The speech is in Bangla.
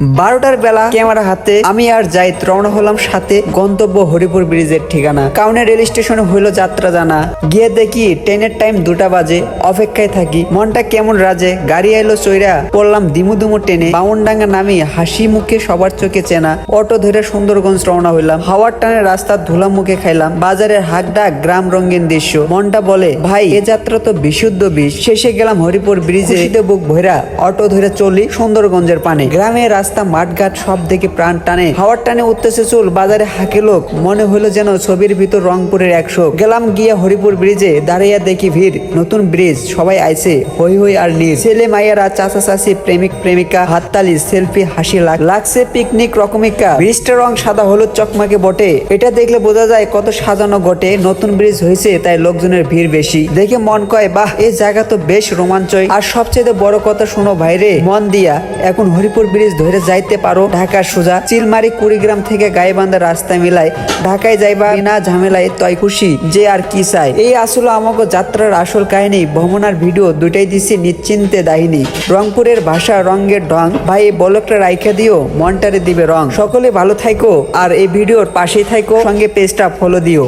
বারোটার বেলা ক্যামেরা হাতে আমি আর যাই রওনা হলাম সাথে গন্তব্য হরিপুর ব্রিজের ঠিকানা। কাউনে রেল স্টেশনে হইল যাত্রা জানা। গিয়ে দেখি ট্রেনের টাইম দুটা বাজে। অপেক্ষায় থাকি, মনটা কেমন রাজে? গাড়ি এলো চৈরা পড়লাম দিমু দিমু ট্রেনে। বামনডাঙ্গা নামি হাসি মুখে সবার চোখে চেনা। অটো ধরে সুন্দরগঞ্জ রওনা হইলাম। হাওয়ার টানে রাস্তার ধুলা মুখে খাইলাম। বাজারের হাক ডাক গ্রাম রঙিন দৃশ্য। মনটা বলে, ভাই, এ যাত্রা তো বিশুদ্ধ বিষ। শেষে গেলাম হরিপুর ব্রিজে। বুক ভৈরা অটো ধরে চলি সুন্দরগঞ্জের পানে। গ্রামের রাস্তা মাঠঘাট সব দেখে প্রাণ টানে। হাওয়ার টানে উঠতেছে চুল, বাজারে হাঁকে লোক। মনে হলো যেন ছবির ভিতর রংপুরের একশো গেলাম গিয়ে হরিপুর ব্রিজে দাঁড়িয়ে দেখি ভিড়। নতুন ব্রিজ, সবাই আইছে, হই হই আর নীল ছেলে মাইয়ারা, চাচা চাচি, প্রেমিক প্রেমিকা, হাততালি, সেলফি, হাসি লাগ লাগছে পিকনিক রকমিকা। ব্রিজটার রং সাদা, হলুদ চকমাকে বটে। এটা দেখলে বোঝা যায় কত সাজানো ঘটে নতুন ব্রিজ হয়েছে তাই লোকজনের ভিড় বেশি। দেখে মন কয়, বাহ এই জায়গা তো বেশ রোমাঞ্চই। আর সবচেয়ে বড় কথা শোনো ভাইরে, মন দিয়া, এখন হরিপুর ব্রিজ ধরে যাইতে পারো। ঢাকার সোজা চিলমারি কুড়িগ্রাম থেকে গাইবান্ধা রাস্তা মিলাই ঢাকায় যাইবা বিনা ঝামেলায় তয় খুশি। যে আর কি চাই এই আসলে আমাকে যাত্রার আসল কাহিনী। ভ্রমণার ভিডিও দুটাই দিছি নিশ্চিন্তে দাহিনী। রংপুরের ভাষা রঙের ঢং। ভাই, এই বলকটা রাইখা দিও। মনটারে দিবে রং। সকলে ভালো থাইকো। আর এই ভিডিওর পাশেই থাইকো। সঙ্গে পেজটা ফলো দিও।